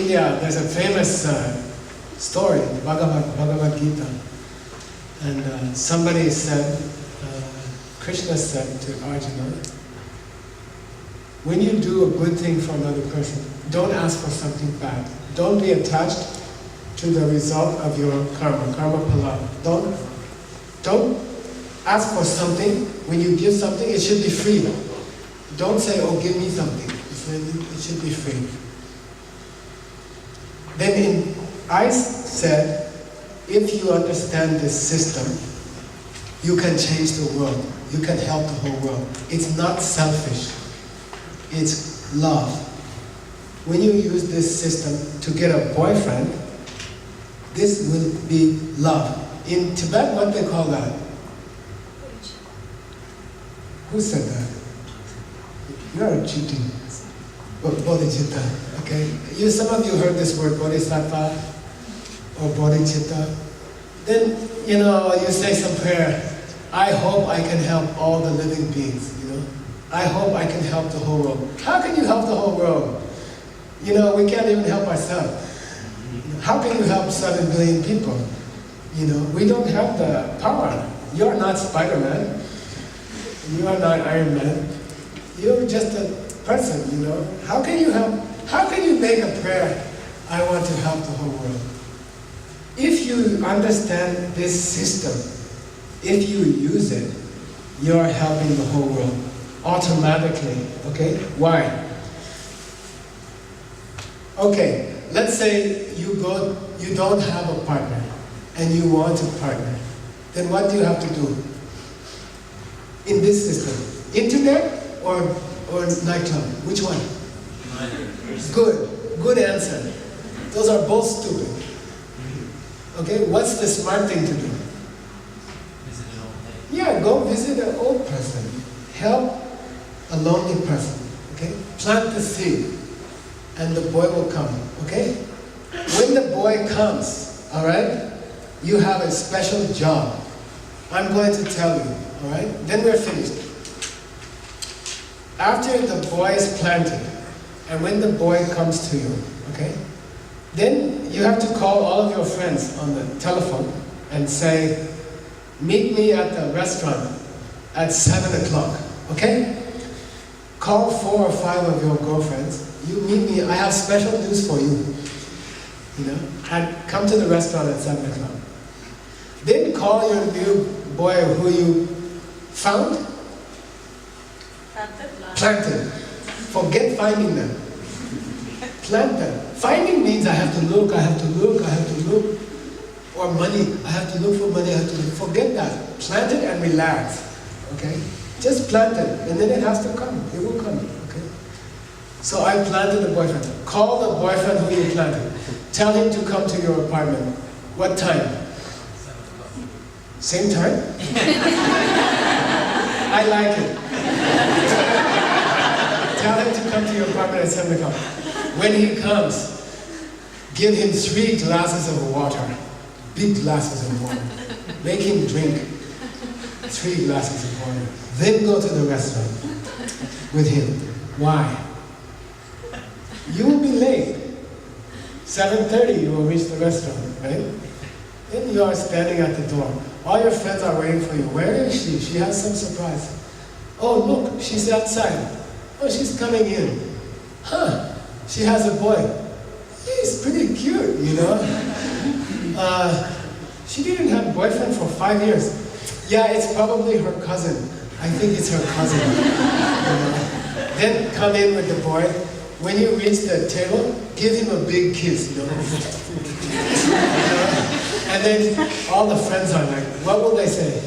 India, there's a famous uh, story, Bhagavad, Bhagavad Gita. And uh, somebody said, uh, Krishna said to Arjuna, when you do a good thing for another person, don't ask for something bad. Don't be attached to the result of your karma, karma phala. Don't, don't ask for something. When you give something, it should be free. Don't say, oh, give me something. It should be free. Then I said, if you understand this system, you can change the world. You can help the whole world. It's not selfish. It's love. When you use this system to get a boyfriend, this will be love. In Tibet, what they call that? Who said that? You are cheating. Bodhicitta. Okay? You, some of you heard this word bodhisattva or bodhicitta. Then, you know, you say some prayer. I hope I can help all the living beings, you know. I hope I can help the whole world. How can you help the whole world? You know, we can't even help ourselves. How can you help 7 billion people? You know, we don't have the power. You're not Spider-Man. You are not Iron Man. You're just a you know. How can you help? How can you make a prayer, I want to help the whole world? If you understand this system, if you use it, you're helping the whole world automatically, okay? Why? Okay, let's say you go, you don't have a partner and you want a partner. Then what do you have to do? In this system, internet or, or nightclub? Which one? Good, good answer. Those are both stupid. Okay, what's the smart thing to do? Visit an old. Yeah, go visit an old person. Help a lonely person. Okay? Plant the seed and the boy will come. Okay? When the boy comes, alright, you have a special job. I'm going to tell you, alright? Then we're finished. After the boy is planted, and when the boy comes to you, okay, then you have to call all of your friends on the telephone and say, meet me at the restaurant at 7 o'clock, okay? Call four or five of your girlfriends. You meet me, I have special news for you. You know, and come to the restaurant at 7 o'clock. Then call your new boy who you found, planted. Forget finding them. Plant them. Finding means I have to look, I have to look, I have to look. Or money, I have to look for money, I have to look. Forget that. Plant it and relax. Okay? Just plant it, and then it has to come. It will come. Okay? So I planted a boyfriend. Call the boyfriend who you planted. Tell him to come to your apartment. What time? Same time? I like it. Tell him to come to your apartment at 7 o'clock. When he comes, give him three glasses of water. Big glasses of water. Make him drink three glasses of water. Then go to the restaurant with him. Why? You will be late. 7.30 you will reach the restaurant, right? Then you are standing at the door. All your friends are waiting for you. Where is she? She has some surprise. Oh, look, she's outside. Oh, she's coming in. Huh, she has a boy. He's pretty cute, you know? Uh, she didn't have a boyfriend for five years. Yeah, it's probably her cousin. I think it's her cousin. Then come in with the boy. When you reach the table, give him a big kiss, you know? And then all the friends are like, what will they say?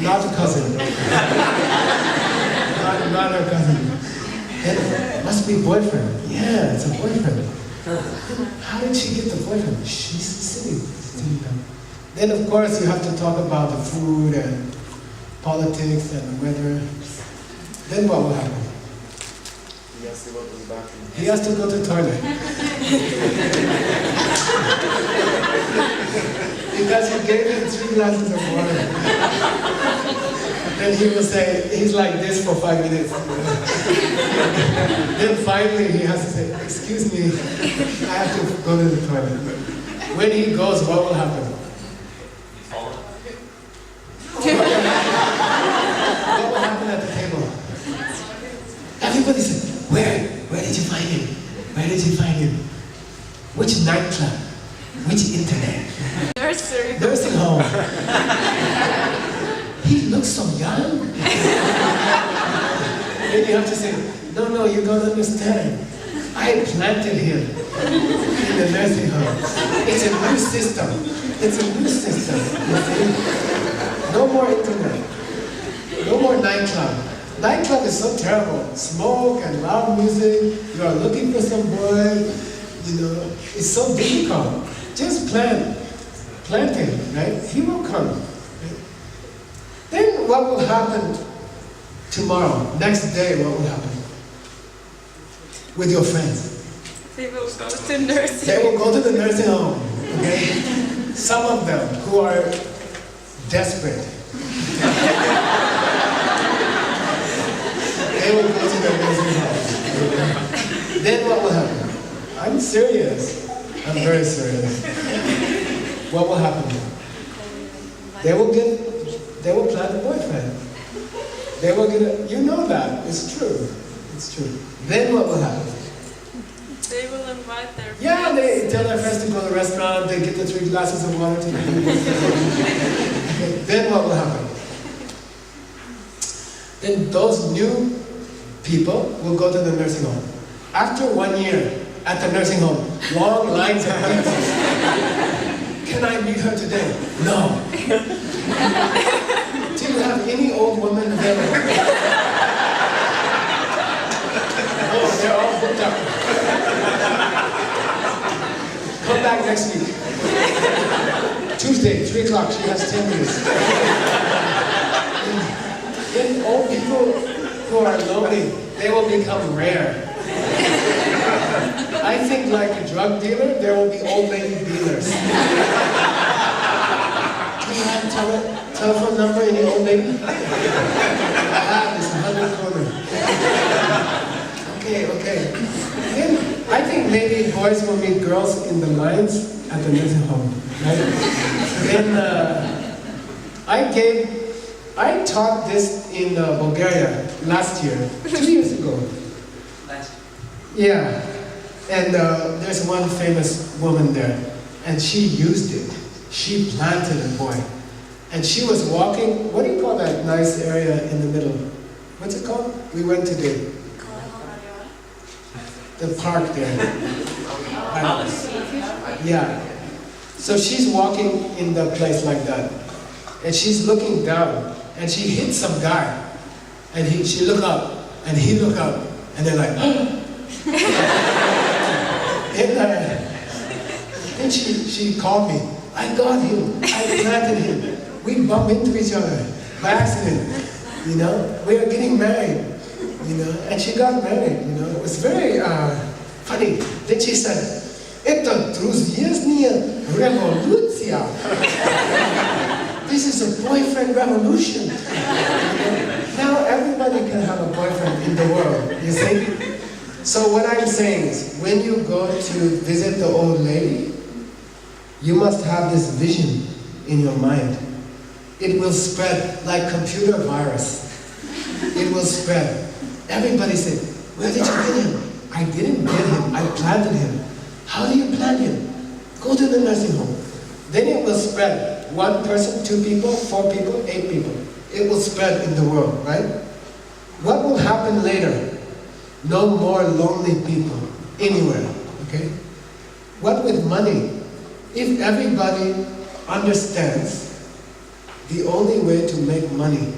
Not a cousin. not, not her cousin. It must be boyfriend. Yeah, it's a boyfriend. How did she get the boyfriend? She's down. Then of course you have to talk about the food and politics and the weather. Then what will happen? He has to go to the bathroom. He has to go to the toilet. because you gave him three glasses of water. then he will say, he's like this for five minutes. then finally he has to say, excuse me, I have to go to the toilet. When he goes, what will happen? What will happen at the table? Everybody said, where? Where did you find him? Where did you find him? Which nightclub? Which internet? Nursery. Nursing home. He looks so young. then you have to say, no, no, you don't understand. I planted him in the nursing home. It's a new system. It's a new system. You see? No more internet. No more nightclub. Nightclub is so terrible. Smoke and loud music. You are looking for some boy. You know, it's so difficult. Just plan. Plant him, right? He will come. What will happen tomorrow? Next day, what will happen? With your friends. They will go to nursery. They will go to the nursing home, okay? Some of them who are desperate. they will go to the nursing home. Then what will happen? I'm serious. I'm very serious. What will happen? They will get, they will plant a boyfriend. They will get a, you know that, it's true. It's true. Then what will happen? They will invite their Yeah, they tell their friends to go to the restaurant, they get the three glasses of water to. Then what will happen? Then those new people will go to the nursing home. After one year at the nursing home, long lines of people. Can I meet her today? No. Do you have any old woman available? Oh, they're all booked up. Come back next week. Tuesday, 3 o'clock, she has 10 minutes. Then old people who are lonely, they will become rare. I think like a drug dealer, there will be old lady dealers. Have tele- telephone number, in any old lady? I have, it's 100 kroner. Okay, okay. Then I think maybe boys will meet girls in the lines at the nursing home, right? Then uh, I gave, I taught this in uh, Bulgaria last year, two years ago. Last year? Yeah, and uh, there's one famous woman there, and she used it. She planted a boy, and she was walking. What do you call that nice area in the middle? What's it called? We went today. The park there. Yeah. So she's walking in the place like that, and she's looking down, and she hit some guy, and he, she look up, and he look up, and they're like, and uh, then she, she called me. I got him. I planted him. We bumped into each other by accident. You know, we are getting married. You know, and she got married. You know, it was very uh, funny. Then she said, "Это друзья революция." This is a boyfriend revolution. You know? Now everybody can have a boyfriend in the world. You see. So what I'm saying is, when you go to visit the old lady, you must have this vision in your mind. It will spread like computer virus. It will spread. Everybody said, where did you get him? I didn't get him, I planted him. How do you plant him? Go to the nursing home. Then it will spread. One person, two people, four people, eight people. It will spread in the world, right? What will happen later? No more lonely people anywhere, okay? What with money? If everybody understands the only way to make money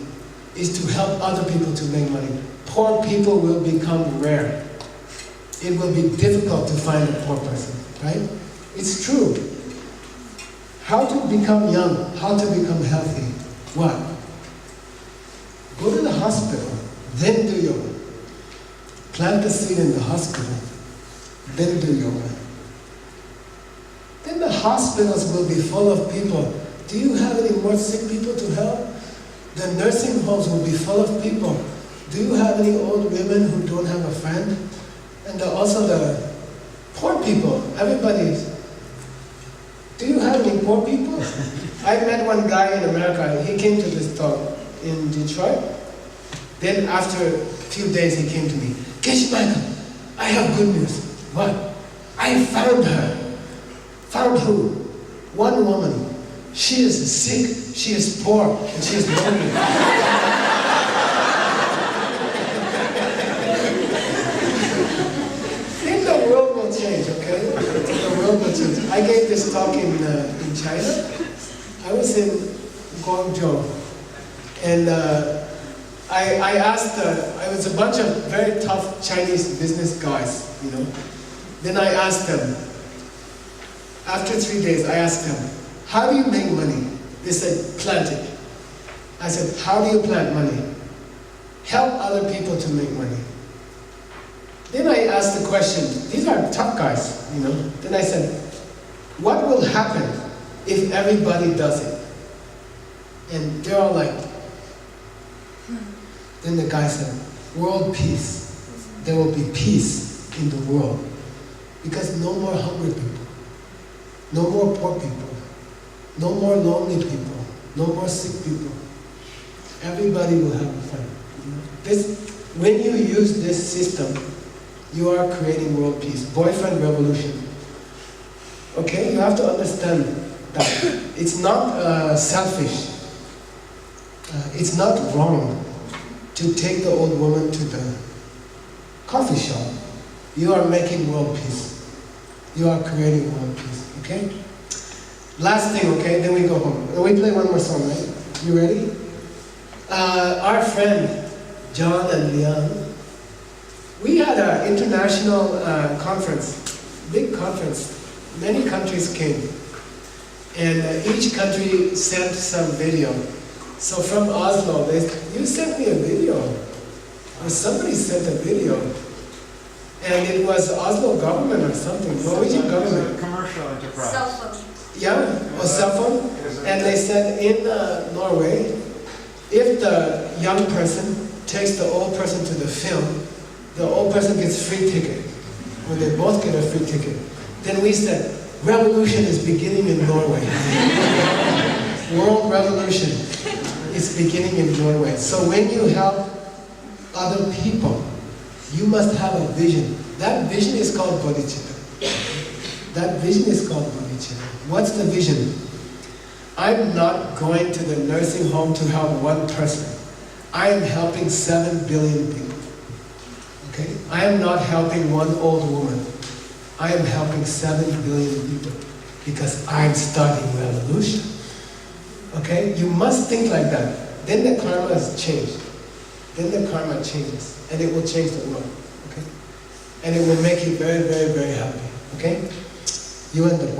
is to help other people to make money, poor people will become rare. It will be difficult to find a poor person, right? It's true. How to become young, how to become healthy. What? Go to the hospital, then do yoga. Plant the seed in the hospital, then do yoga. Hospitals will be full of people. Do you have any more sick people to help? the nursing homes will be full of people. Do you have any old women who don't have a friend? And the- also the poor people, everybody. Do you have any poor people? I met one guy in America, he came to this talk in Detroit. Then after a few days he came to me, Geshe Michael, I have good news. What? I found her. Found who? One woman. She is sick, she is poor, and she is lonely. Think the world will change, okay? The world will change. I gave this talk in, uh, in China. I was in Guangzhou. And uh, I, I asked, uh, I was a bunch of very tough Chinese business guys, you know. Then I asked them, after three days, I asked them, how do you make money? They said, plant it. I said, how do you plant money? Help other people to make money. Then I asked the question, these are tough guys, you know. Then I said, what will happen if everybody does it? And they're all like, hmm. then the guy said, world peace. There will be peace in the world. Because no more hungry people, no more poor people, no more lonely people, no more sick people. Everybody will have a friend. This, when you use this system, you are creating world peace. Boyfriend revolution. Okay, you have to understand that it's not uh, selfish. Uh, it's not wrong to take the old woman to the coffee shop. You are making world peace. You are creating world peace. Okay? Last thing, okay? Then we go home. Uh, We play one more song, right? You ready? Uh, our friend John and Leon, we had an international uh, conference, big conference. Many countries came, and uh, each country sent some video. So from Oslo, they, you sent me a video, or somebody sent a video, and it was Oslo government or something, Norwegian government. Commercial enterprise. Cell phone. Yeah, or cell phone. And they said in uh, Norway, if the young person takes the old person to the film, the old person gets free ticket, or they both get a free ticket. Then we said, revolution is beginning in Norway. World revolution is beginning in Norway. So when you help other people, you must have a vision. That vision is called bodhicitta. That vision is called bodhicitta. What's the vision? I'm not going to the nursing home to help one person. I am helping seven billion people. Okay? I am not helping one old woman. I am helping seven billion people because I'm starting revolution. Okay? You must think like that. Then the karma is changed. Then the karma changes. And it will change the world. Okay? And it will make you very, very, very happy. Okay? You and the